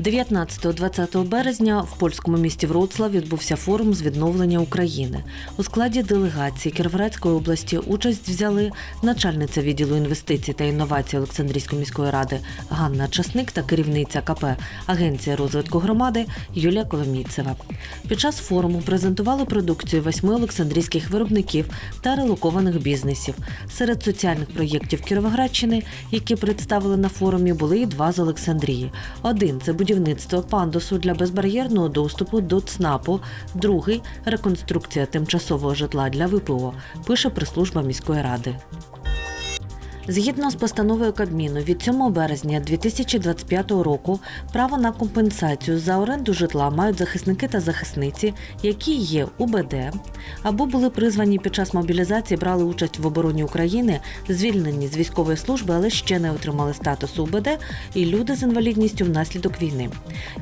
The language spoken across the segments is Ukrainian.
19-20 березня в польському місті Вроцлав відбувся форум з відновлення України. У складі делегації Кіровоградської області участь взяли начальниця відділу інвестицій та інновацій Олександрійської міської ради Ганна Часник та керівниця КП Агенція розвитку громади Юлія Коломійцева. Під час форуму презентували продукцію восьми олександрійських виробників та релокованих бізнесів. Серед соціальних проєктів Кіровоградщини, які представили на форумі, були і два з Олександрії. Один це будівництво пандусу для безбар'єрного доступу до ЦНАПу, другий реконструкція тимчасового житла для ВПО, пише прес-служба міської ради. Згідно з постановою Кабміну від 7 березня 2025 року право на компенсацію за оренду житла мають захисники та захисниці, які є УБД або були призвані під час мобілізації, брали участь в обороні України, звільнені з військової служби, але ще не отримали статусу УБД, і люди з інвалідністю внаслідок війни.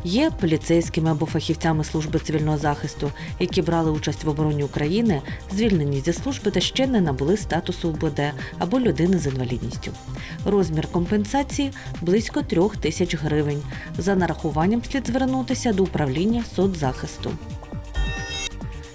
Є поліцейськими або фахівцями служби цивільного захисту, які брали участь в обороні України, звільнені зі служби та ще не набули статусу УБД або людини з інвалідністю. Розмір компенсації близько трьох тисяч гривень. За нарахуванням слід звернутися до управління соцзахисту.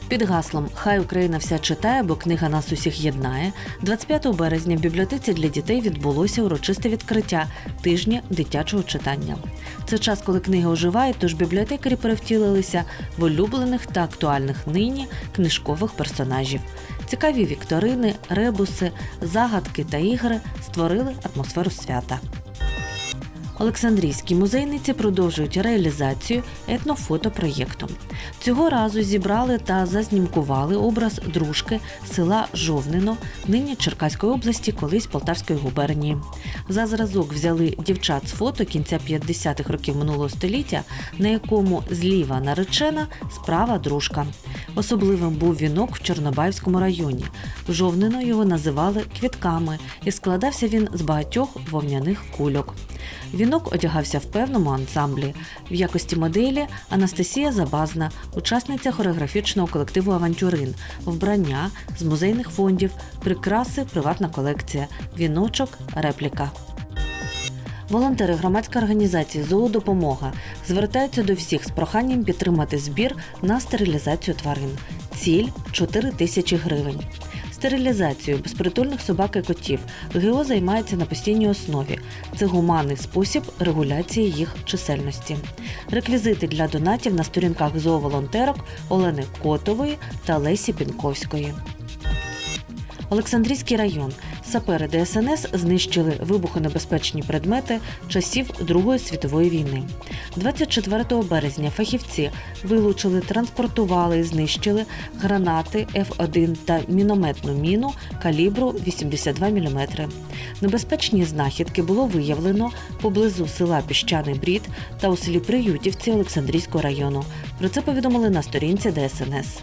Під гаслом Хай Україна вся читає, бо книга нас усіх єднає. 25 березня в бібліотеці для дітей відбулося урочисте відкриття тижня дитячого читання. Це час, коли книги оживають, тож бібліотекарі перевтілилися в улюблених та актуальних нині книжкових персонажів. Цікаві вікторини, ребуси, загадки та ігри створили атмосферу свята. Олександрійські музейниці продовжують реалізацію етнофотопроєкту. Цього разу зібрали та зазнімкували образ дружки села Жовнино, нині Черкаської області, колись Полтавської губернії. За зразок взяли дівчат з фото кінця 50-х років минулого століття, на якому зліва наречена, справа дружка. Особливим був вінок в Чорнобаївському районі. Жовнино його називали квітками, і складався він з багатьох вовняних кульок. Вінок одягався в певному ансамблі. В якості моделі Анастасія Забазна, учасниця хореографічного колективу Авантюрин, вбрання з музейних фондів, прикраси, приватна колекція, віночок, репліка. Волонтери громадської організації Зоодопомога звертаються до всіх з проханням підтримати збір на стерилізацію тварин. Ціль 4 тисячі гривень. Стерилізацією безпритульних собак і котів ГО займається на постійній основі. Це гуманний спосіб регуляції їх чисельності. Реквізити для донатів на сторінках зооволонтерок Олени Котової та Лесі Пінковської. Олександрійський район. Сапери ДСНС знищили вибухонебезпечні предмети часів Другої світової війни. 24 березня фахівці вилучили, транспортували і знищили гранати Ф1 та мінометну міну калібру 82 мм. Небезпечні знахідки було виявлено поблизу села Піщаний Брід та у селі Приютівці Олександрійського району. Про це повідомили на сторінці ДСНС.